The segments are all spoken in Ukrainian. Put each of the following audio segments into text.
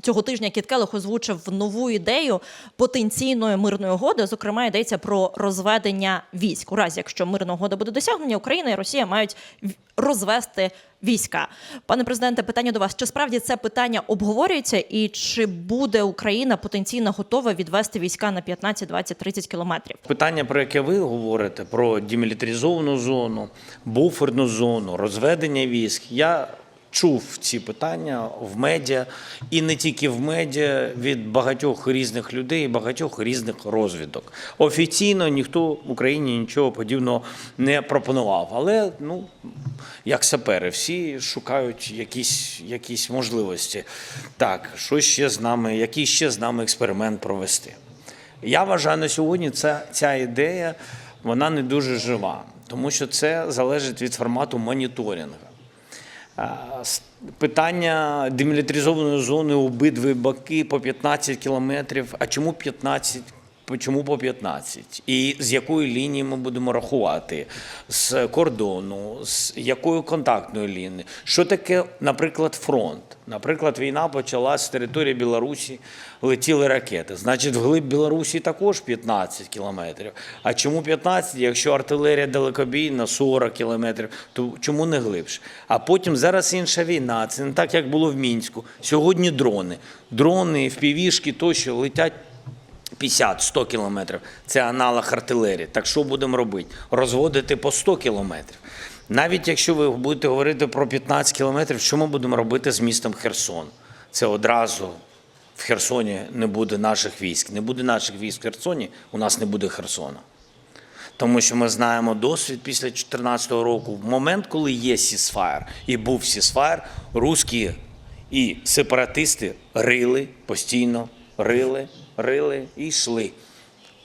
Цього тижня Кіт Келлог озвучив нову ідею потенційної мирної угоди. Зокрема, йдеться про розведення військ. У разі, якщо мирна угода буде досягнення, Україна і Росія мають розвести війська. Пане президенте, питання до вас: чи справді це питання обговорюється, і чи буде Україна потенційно готова відвести війська на 15, 20, 30 кілометрів? Питання, про яке ви говорите, про демілітаризовану зону, буферну зону, розведення військ. Я чув ці питання в медіа і не тільки в медіа від багатьох різних людей, багатьох різних розвідок. Офіційно ніхто в Україні нічого подібного не пропонував. Але ну як сапери, всі шукають якісь, якісь можливості. Так, що ще з нами, який ще з нами експеримент провести? Я вважаю на сьогодні ця, ця ідея вона не дуже жива, тому що це залежить від формату моніторингу. Питання демілітаризованої зони обидві боки по 15 кілометрів. А чому 15? Чому по 15? І з якої лінії ми будемо рахувати? З кордону, з якою контактною лінією? Що таке, наприклад, фронт? Наприклад, війна почалась з території Білорусі, летіли ракети. Значить, вглиб Білорусі також 15 кілометрів. А чому 15, якщо артилерія далекобійна 40 кілометрів, то чому не глибше? А потім зараз інша війна. Це не так, як було в Мінську. Сьогодні дрони. Дрони, впівішки тощо летять 50-100 кілометрів. Це аналог артилерії. Так що будемо робити? Розводити по 100 кілометрів. Навіть якщо ви будете говорити про 15 кілометрів, що ми будемо робити з містом Херсон? Це одразу в Херсоні не буде наших військ. Не буде наших військ в Херсоні, у нас не буде Херсона. Тому що ми знаємо досвід після 2014 року. В момент, коли є сісфаєр і був сісфаєр, русські і сепаратисти рили постійно, рили, рили і йшли.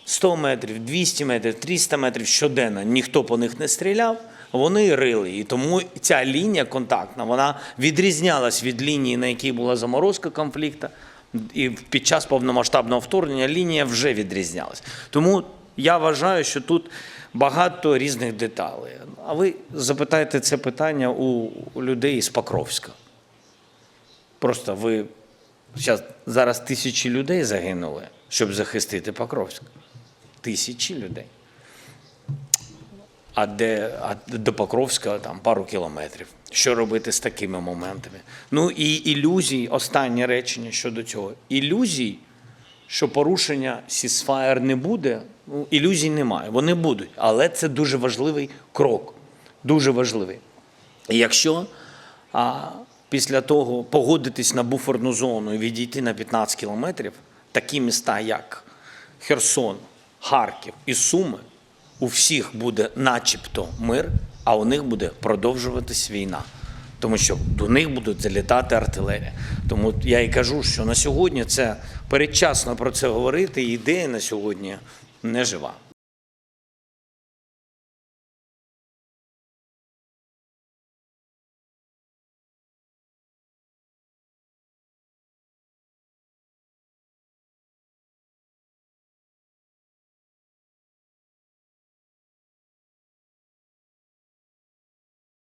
100 метрів, 200 метрів, 300 метрів щоденно ніхто по них не стріляв, вони рили. І тому ця лінія контактна вона відрізнялась від лінії, на якій була заморозка конфлікту. І під час повномасштабного вторгнення лінія вже відрізнялась. Тому я вважаю, що тут багато різних деталей. А ви запитаєте це питання у людей з Покровська. Просто ви зараз, зараз тисячі людей загинули, щоб захистити Покровськ. Тисячі людей. А де а до Покровська там пару кілометрів. Що робити з такими моментами? Ну і ілюзій, останнє речення щодо цього. Ілюзій, що порушення сісфаєр не буде, ну, ілюзій немає. Вони будуть. Але це дуже важливий крок. Дуже важливий. І якщо а, після того погодитись на буферну зону і відійти на 15 кілометрів, такі міста, як Херсон, Харків і Суми, у всіх буде начебто мир, а у них буде продовжуватись війна. Тому що до них будуть залітати артилерія. Тому я і кажу, що на сьогодні це передчасно про це говорити, ідея на сьогодні не жива.